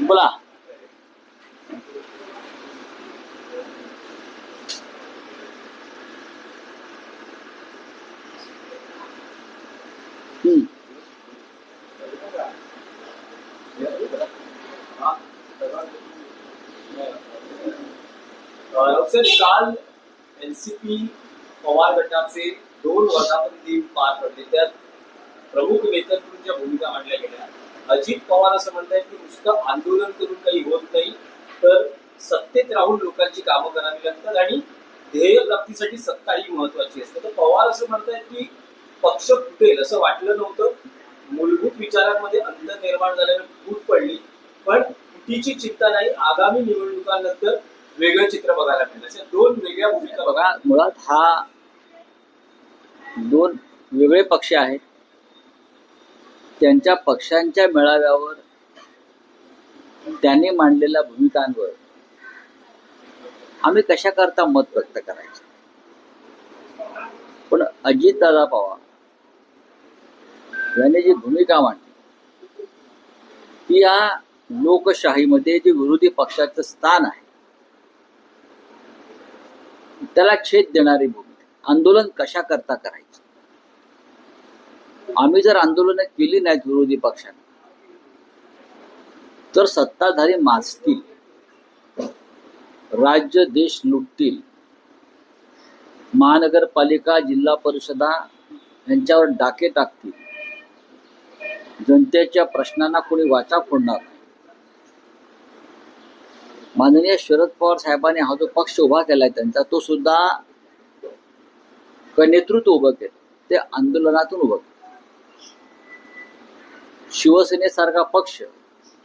बोला. सर काल एनसीपी पवार गटाचे दोन वर्धापन पार पडले त्यात प्रमुख नेत्यांच्या भूमिका मांडल्या गेल्या. अजित पवार असं म्हणतायत की नुसतं आंदोलन करून काही होत नाही तर सत्तेत राहून लोकांची कामं करावी लागतात आणि ध्येय प्राप्तीसाठी सत्ता ही महत्वाची असते. तर पवार असं म्हणतायत की पक्ष फुटेल असं वाटलं नव्हतं. मूलभूत विचारांमध्ये अंतर निर्माण झाल्यानं फूट पडली पण फुटीची चिंता नाही. आगामी निवडणुकांनंतर वेगळं चित्र बघायला मिळेल. अशा दोन वेगळ्या भूमिका बघा बघा मुळात हा दोन वेगळे पक्ष आहेत. त्यांच्या पक्षांच्या मेळाव्यावर त्यांनी मांडलेल्या भूमिकांवर आम्ही कशा करता मत व्यक्त करायचं? पण अजितदादा पवार यांनी जी भूमिका मांडली ती या लोकशाहीमध्ये जे विरोधी पक्षाचं स्थान आहे त्याला छेद देणारी भूमिका. आंदोलन कशा करता करायचं? आम्ही जर आंदोलनं केली नाहीत विरोधी पक्षाने तर सत्ताधारी माजतील राज्य देश लुटतील. महानगरपालिका जिल्हा परिषदा यांच्यावर डाके टाकतील. जनतेच्या प्रश्नांना कोणी वाचा फोडणार माननीय शरद पवार साहेबांनी हा जो पक्ष उभा केलाय त्यांचा तो सुद्धा क- नेतृत्व उभं केलं ते आंदोलनातून उभं केलं. शिवसेनेसारखा पक्ष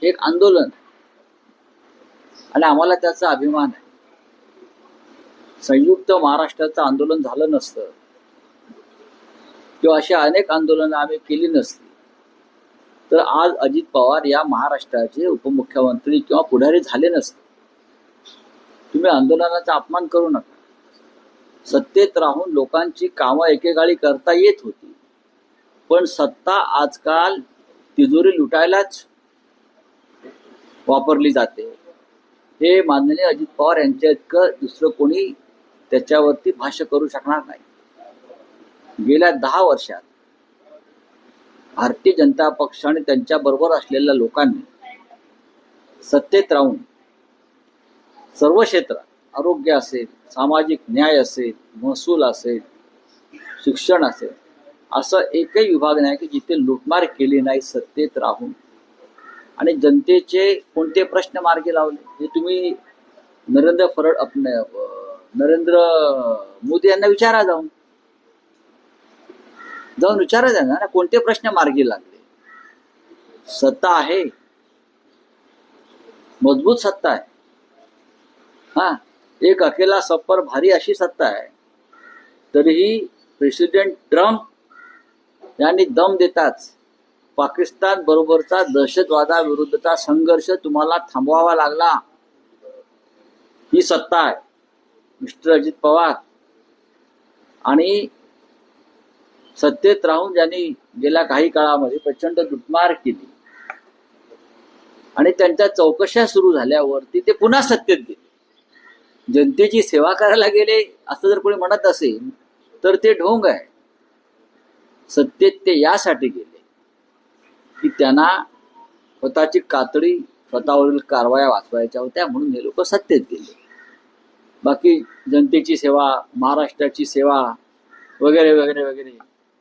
हे एक आंदोलन आणि आम्हाला त्याचा अभिमान आहे. संयुक्त महाराष्ट्राचं आंदोलन झालं नसतं. किंवा अशी अनेक आंदोलनं आम्ही केली नसती तर आज अजित पवार या महाराष्ट्राचे उपमुख्यमंत्री किंवा पुढारी झाले नसते. तुम्ही आंदोलनाचा अपमान करू नका. सत्तेत राहून लोकांची कामं एकेकाळी करता येत होती. पण सत्ता आजकाल तिजोरी लुटायलाच वापरली जाते. हे माननीय अजित पवार यांच्या इतकं दुसरं कोणी त्याच्यावरती भाष्य करू शकणार नाही. गेल्या दहा वर्षात भारतीय जनता पक्ष आणि त्यांच्या बरोबर असलेल्या लोकांनी सत्तेत राहून सर्व क्षेत्रात आरोग्य असेल सामाजिक न्याय असेल महसूल असेल शिक्षण असेल असं एकही विभाग नाही की जिथे लुटमार केली नाही सत्तेत राहून. आणि जनतेचे कोणते प्रश्न मार्गी लावले हे तुम्ही नरेंद्र फरड आपण नरेंद्र मोदी यांना विचारा जाऊन. जाऊन विचारा त्यांना ना कोणते प्रश्न मार्गी लागले? सत्ता आहे. मजबूत सत्ता आहे. हा एक अकेला सप्पर भारी अशी सत्ता आहे. तरीही प्रेसिडेंट ट्रम्प यांनी दम देताच पाकिस्तान बरोबरचा दहशतवादाविरुद्धचा संघर्ष तुम्हाला थांबवावा लागला. ही सत्ता आहे. मिस्टर अजित पवार आणि सत्तेत राहून ज्यांनी गेल्या काही काळामध्ये प्रचंड लुटमार केली आणि त्यांच्या चौकशा सुरू झाल्यावरती ते पुन्हा सत्तेत गेले. जनतेची सेवा करायला गेले असं जर कोणी म्हणत असेल तर ते ढोंग आहे. सत्तेत ते यासाठी गेले. की त्यांना स्वतःची कातडी स्वतःवरील कारवाया वाचवायच्या होत्या म्हणून हे लोक सत्तेत गेले. बाकी जनतेची सेवा महाराष्ट्राची सेवा वगैरे वगैरे वगैरे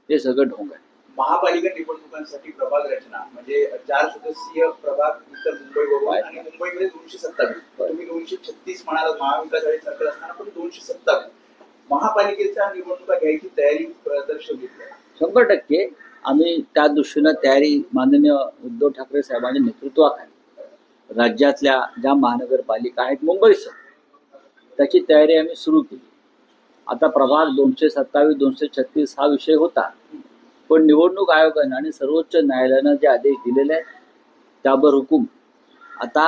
हे सगळं ढोंग आहे. महापालिका निवडणुकांसाठी प्रभाग रचना म्हणजे चार सदस्यीय प्रभाग इतर मुंबईवरून आणि मुंबईमध्ये दोनशे सत्तावीस. तुम्ही दोनशे छत्तीस म्हणाला महाविकास आघाडी सरकार असताना पण दोनशे सत्तावीस. महापालिकेच्या निवडणुका घ्यायची तयारी दर्शवली शंभर टक्के आम्ही त्या दृष्टीनं तयारी माननीय उद्धव ठाकरे साहेबांच्या नेतृत्वाखाली राज्यातल्या ज्या महानगरपालिका आहेत मुंबईसह त्याची तयारी आम्ही सुरू केली. आता प्रभाग दोनशे सत्तावीस दोनशे छत्तीस हा विषय होता पण निवडणूक आयोगानं आणि सर्वोच्च न्यायालयानं जे आदेश दिलेले आहेत त्यावर हुकूम आता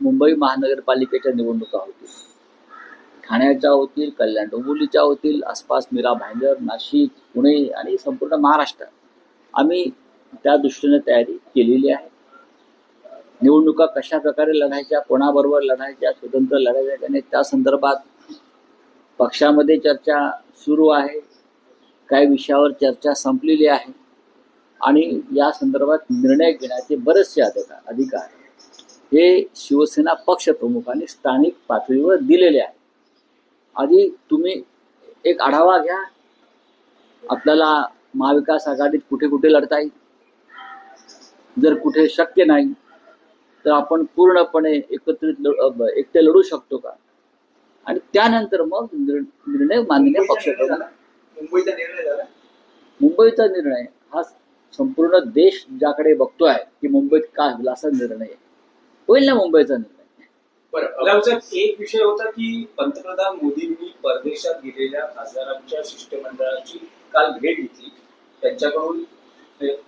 मुंबई महानगरपालिकेच्या निवडणुका होतील. ठाण्याच्या होतील कल्याण डोंबिवलीच्या होतील आसपास मीरा भाईंदर नाशिक पुणे आणि संपूर्ण महाराष्ट्र. आम्ही त्या दृष्टीने तयारी केलेली आहे. निवडणुका कशा प्रकारे लढायच्या कोणाबरोबर लढायच्या स्वतंत्र लढायच्या आणि त्या संदर्भात पक्षामध्ये चर्चा सुरू आहे. काही विषयावर चर्चा संपलेली आहे आणि या संदर्भात निर्णय घेण्याचे बरेचसे अधिकार अधिकार हे शिवसेना पक्षप्रमुखांनी स्थानिक पातळीवर दिलेले आहे आधी तुम्ही एक आढावा घ्या. आपल्याला महाविकास आघाडीत कुठे कुठे लढता येईल जर कुठे शक्य नाही तर आपण पूर्णपणे एकत्रित एकटे लढू शकतो का? आणि त्यानंतर मग निर्- निर्णय माननीय निर्णय झाला? मुंबईचा निर्णय मुंबईचा निर्णय हा संपूर्ण देश ज्याकडे बघतोय की मुंबईत काय होईल असा निर्णय. होईल ना मुंबईचा निर्णय? बरं एक विषय होता की पंतप्रधान मोदींनी परदेशात गेलेल्या खासदारांच्या शिष्टमंडळाची काल भेट घेतली. त्यांच्याकडून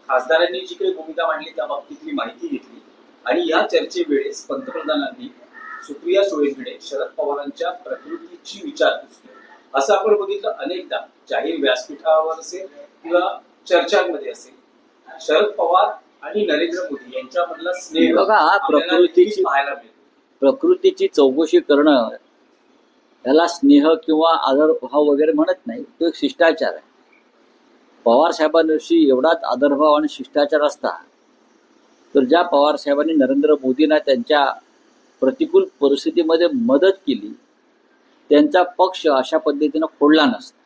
खासदारांनी जी काही भूमिका मांडली त्या बाबतीतली माहिती घेतली. आणि या चर्चेवेळेस पंतप्रधानांनी सुप्रिया सुळेंकडे शरद पवारांच्या प्रकृतीची केली असं आपण बघितलं अनेकदा जाहीर व्यासपीठावर असेल किंवा चर्चांमध्ये असेल. शरद पवार आणि नरेंद्र मोदी यांच्यामधला स्नेह पाहायला मिळतो. प्रकृतीची चौकशी करणं याला स्नेह किंवा आदरभाव वगैरे म्हणत नाही तो एक शिष्टाचार आहे. पवार साहेबांविषयी एवढाच आदरभाव आणि शिष्टाचार असता तर ज्या पवार साहेबांनी नरेंद्र मोदींना त्यांच्या प्रतिकूल परिस्थितीमध्ये मदत केली त्यांचा पक्ष अशा पद्धतीनं फोडला नसता.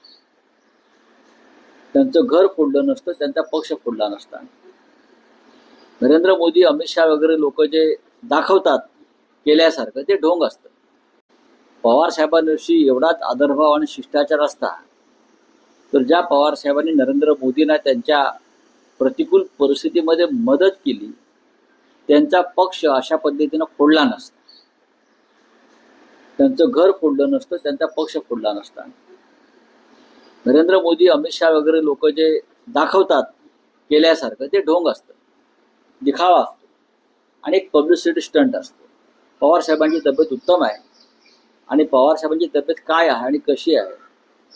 त्यांचं घर फोडलं नसतं त्यांचा पक्ष फोडला नसता. नरेंद्र मोदी अमित शहा वगैरे लोक जे दाखवतात केल्यासारखं ते ढोंग असतं. पवार साहेबांविषयी एवढाच आदरभाव आणि शिष्टाचार असता तर ज्या पवार साहेबांनी नरेंद्र मोदींना त्यांच्या प्रतिकूल परिस्थितीमध्ये मदत केली त्यांचा पक्ष अशा पद्धतीनं फोडला नसता. त्यांचं घर फोडलं नसतं त्यांचा पक्ष फोडला नसता. नरेंद्र मोदी अमित शहा वगैरे लोक जे दाखवतात केल्यासारखं ते ढोंग असतं दिखावा असतो आणि एक पब्लिसिटी स्टंट असतो. पवार साहेबांची तब्येत उत्तम आहे. आणि पवार साहेबांची तब्येत काय आहे आणि कशी आहे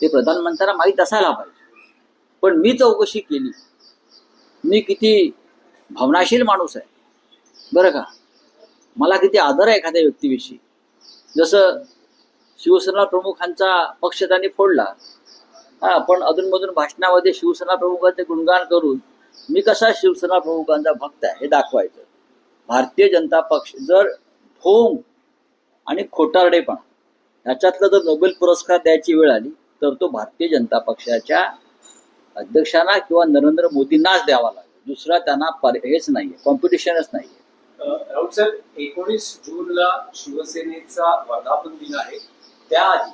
ते प्रधानमंत्र्यांना माहीत असायला पाहिजे. पण मी चौकशी केली. मी किती भावनाशील माणूस आहे. बरं का? मला किती आदर आहे एखाद्या व्यक्तीविषयी. जसं शिवसेना प्रमुखांचा पक्ष त्यांनी फोडला. हा पण अधूनमधून भाषणामध्ये शिवसेना प्रमुखांचे गुणगान करून मी कसा शिवसेना प्रमुखांचा भक्त आहे हे दाखवायचं. भारतीय जनता पक्ष जर होम आणि खोटारडेपणा. ह्याच्यातला जर नोबेल पुरस्कार द्यायची वेळ आली तर तो भारतीय जनता पक्षाच्या अध्यक्षांना किंवा नरेंद्र मोदींनाच द्यावा लागेल. दुसरा त्यांना हेच नाहीये कॉम्पिटिशनच नाहीये. राऊत साहेब एकोणीस जूनला शिवसेनेचा वर्धापन दिन आहे. त्याआधी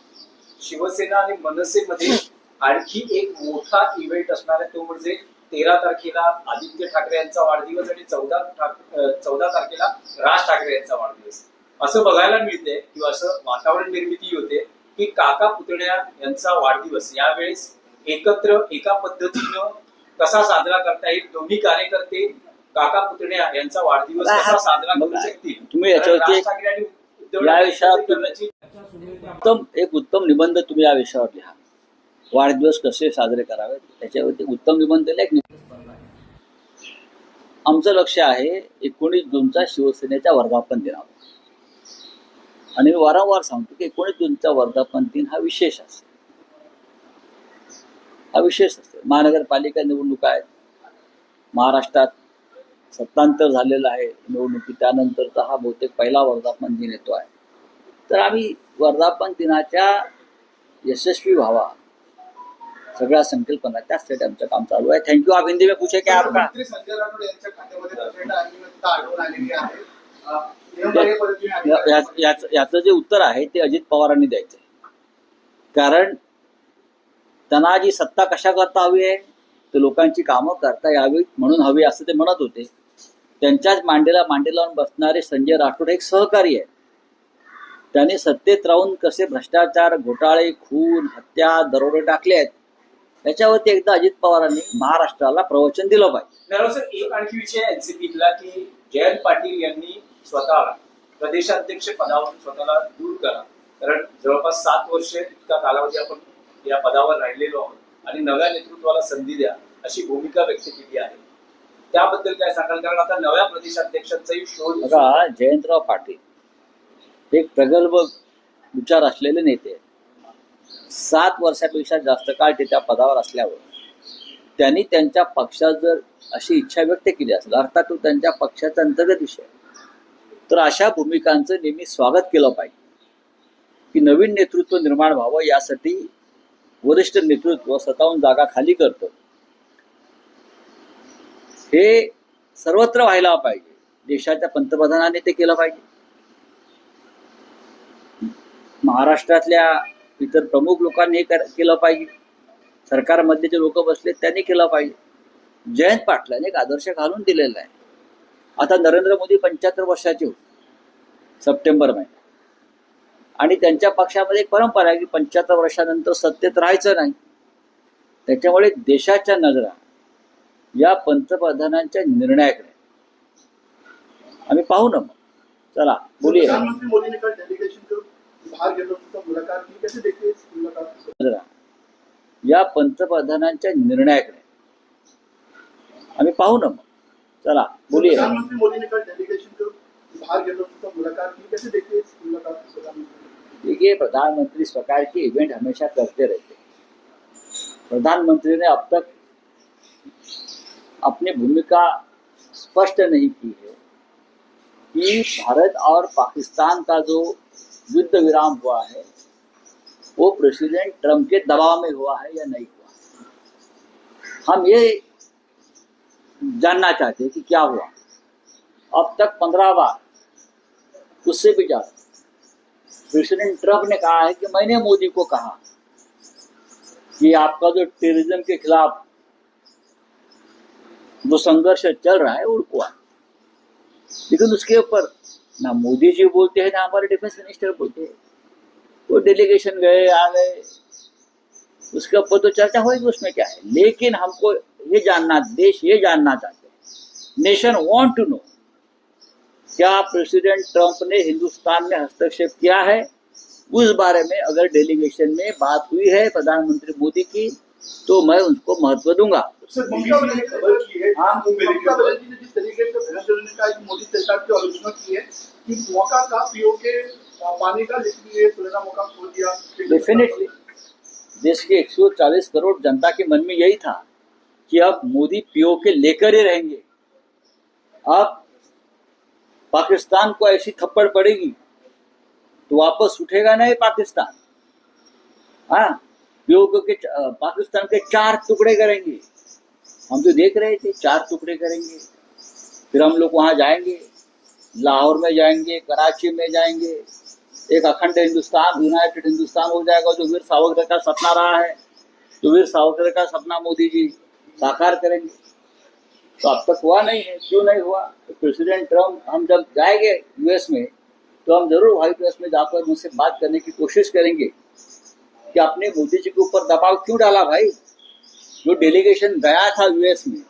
शिवसेना आणि मनसेमध्ये आणखी एक मोठा इव्हेंट असणार आहे तो म्हणजे तेरा तारखेला आदित्य ठाकरे यांचा वाढदिवस आणि चौदा चौदा तारखेला राज ठाकरे यांचा वाढदिवस. असं बघायला मिळते किंवा असं वातावरण निर्मिती होते की काका पुतण्या यांचा वाढदिवस. यावेळेस एकत्र एका पद्धतीनं कसा साजरा करता येईल? दोन्ही कार्यकर्ते काका पुतण्या यांचा वाढदिवस कसा साजरा करू शकतील? तुम्ही याच्यावरती ठाकरे आणि उत्तम एक उत्तम निबंध तुम्ही या विषयावर लिहा. वाढदिवस कसे साजरे करावेत त्याच्यावरती उत्तम निबंध एक आमचं लक्ष आहे एकोणीस जूनचा शिवसेनेच्या वर्धापन दिनावर आणि मी वारंवार सांगतो की एकोणीस जूनचा वर्धापन दिन हा विशेष असतो. हा विशेष असतो. महानगरपालिका निवडणुका आहेत. महाराष्ट्रात सत्तांतर झालेलं आहे निवडणुकी. त्यानंतरचा हा बहुतेक पहिला वर्धापन दिन येतो आहे. तर आम्ही वर्धापन दिनाच्या यशस्वी व्हावा सगळ्या संकल्पना त्यासाठी आमचं काम चालू आहे. थँक्यू आप हिंदी में पूछे क्या आपका? याचं जे उत्तर आहे ते अजित पवारांनी द्यायचं. कारण त्यांना जी सत्ता कशा करता हवी आहे तर लोकांची कामं करता यावीत म्हणून हवी असं ते म्हणत होते. त्यांच्याच मांडीला मांडी लावून बसणारे संजय राठोड एक सहकारी आहे. त्यांनी सत्तेत राहून कसे भ्रष्टाचार घोटाळे खून हत्या दरोडे टाकले आहेत त्याच्यावरती एकदा अजित पवारांनी महाराष्ट्राला प्रवचन दिलं पाहिजे. एक आणखी विषय एनसीपीतला की जयंत पाटील यांनी स्वतःला प्रदेशाध्यक्ष पदावरून स्वतःला दूर करा. कारण जवळपास सात वर्ष इतका कालावधी आपण या पदावर राहिलेलो आहोत आणि नव्या नेतृत्वाला संधी द्या अशी भूमिका व्यक्त केली आहे. त्याबद्दल काय सांगाल? कारण आता नव्या प्रदेशाध्यक्षांचाही शोध जयंतराव पाटील एक प्रगल्भ विचार असलेले नेते आहेत. सात वर्षापेक्षा जास्त काळ ते त्या पदावर असल्यावर त्यांनी त्यांच्या पक्षात जर अशी इच्छा व्यक्त केली असेल अर्थात तो त्यांच्या पक्षाचा अंतर्गत विषय तर अशा भूमिकांचं नेहमी स्वागत केलं पाहिजे. की नवीन नेतृत्व निर्माण व्हावं यासाठी वरिष्ठ नेतृत्व स्वतःहून जागा खाली करतं. हे सर्वत्र व्हायला पाहिजे. देशाच्या पंतप्रधानाने ते केलं पाहिजे. महाराष्ट्रातल्या इतर प्रमुख लोकांनी हे कर- केलं पाहिजे. सरकारमधले जे लोक बसले त्यांनी केलं पाहिजे. जयंत पाटलाने एक आदर्श घालून दिलेला आहे. आता नरेंद्र मोदी पंच्याहत्तर वर्षाचे होते. सप्टेंबर महिन्यात आणि त्यांच्या पक्षामध्ये एक परंपरा आहे की पंच्याहत्तर वर्षानंतर सत्तेत राहायचं नाही. त्याच्यामुळे देशाच्या नजरा या पंतप्रधानांच्या निर्णयाकडे. आम्ही पाहू ना मग. चला बोलिये. या पंतप्रधानांच्या निर्णयाकडे आम्ही पाहू ना मग. चला बोलिये. देखिए प्रधानमंत्री इस प्रकार की इवेंट हमेशा करते रहते. प्रधानमंत्री ने अब तक अपनी भूमिका स्पष्ट नहीं की है कि भारत और पाकिस्तान का जो युद्ध विराम हुआ है, वो प्रेसिडेंट ट्रंप के दबाव में हुआ है या नहीं हुआ हम ये जानना चाहते हैं कि क्या हुआ। अब तक पंद्रह बार उससे भी ज़्यादा प्रेसिडेंट ट्रंप ने कहा है कि मैंने मोदी को कहा कि आपका जो टेररिज्म के खिलाफ जो संघर्ष चल रहा है रुकवा। लेकिन उसके ऊपर ना मोदी जी बोलते हैं, ना हमारे डिफेंस मिनिस्टर बोलते हैं। वो डेलीगेशन गए, आ गए। उसके ऊपर तो चर्चा होगी उसमें क्या है। लेकिन हमको ये जानना, देश ये जानना चाहते हैं। नेशन वांट टू नो क्या प्रेसिडेंट ट्रंप ने हिंदुस्तान में हस्तक्षेप किया है। उस बारे में अगर डेलीगेशन में बात हुई है प्रधानमंत्री मोदी की तो मैं उनको महत्व दूँगा। है। हाँ, ममता बनर्जी ने जिस तरीके से बहस ने कहा कि मोदी सरकार की आलोचना की है कि मौका था पीओ के पानी का लेकिन ये सुनहरा मौका खो दिया। डेफिनेटली देश के 140 करोड़ जनता के मन में यही था कि अब मोदी पीओ के लेकर ही रहेंगे। अब पाकिस्तान को ऐसी थप्पड़ पड़ेगी तो वापस उठेगा नहीं पाकिस्तान। हाँ पीओ के पाकिस्तान के चार टुकड़े करेंगे। हम तो देख रहे थे, चार टुकड़े करेंगे। फिर हम लोग वहाँ जाएँगे, लाहौर में जाएँगे, कराची में जाएँगे। एक अखंड हिंदुस्तान, यूनाइटेड हिंदुस्तान हो जाएगा, जो वीर सावरकर का सपना रहा है। तो वीर सावरकर का सपना मोदी जी साकार करेंगे। तो अब तक हुआ नहीं है, क्यों नहीं हुआ? तो प्रेसिडेंट ट्रंप हम जब जाएँगे यूएस में तो हम ज़रूर व्हाइट हाउस में जाकर उनसे बात करने की कोशिश करेंगे। कि आपने मोदी जी के ऊपर दबाव क्यों डाला भाई? जो डेलीगेशन गया था यूएस में,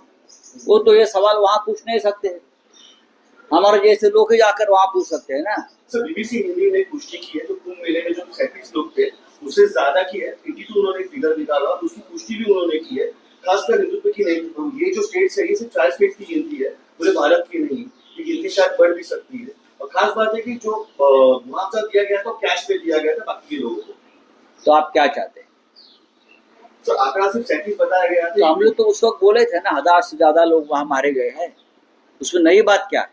वो तो ये सवाल वहाँ पूछ नहीं सकते। हमारे जैसे लोग ही जाकर वहाँ पूछ सकते हैं ना। सर बीबीसी हिंदी ने पुष्टि की है जो कुंभ मेले में जो सैंतीस लोग थे, उससे ज़्यादा की है। एटी टू उन्होंने फिगर निकाला और उसकी पुष्टि भी उन्होंने की है, खासकर हिंदुत्व की नहीं। तो ये जो स्टेट्स है, ये सिर्फ़ चार स्टेट्स की गिनती है, पूरे भारत की नहीं। ये गिनती शायद बढ़ भी सकती है। और खास बात है कि जो मुआवजा दिया गया था कैश पे दिया गया था बाकी लोगों को। तो आप क्या चाहते हैं? तो आंकड़ा सिर्फ़ सैंतीस बताया गया तो हम लोग तो उस वक्त बोले थे ना हज़ार से ज़्यादा लोग वहाँ मारे गए हैं। उसमें नई बात क्या है?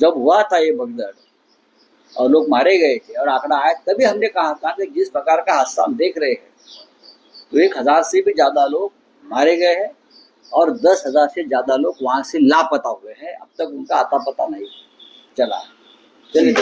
जब हुआ था ये भगदड़ और लोग मारे गए थे और आंकड़ा आया तभी हमने कहा था कि जिस प्रकार का हादसा हम देख रहे हैं तो एक हज़ार से भी ज़्यादा लोग मारे गए हैं और दस हज़ार से ज़्यादा लोग वहाँ से लापता हुए हैं। अब तक उनका आता पता नहीं चला। चलिए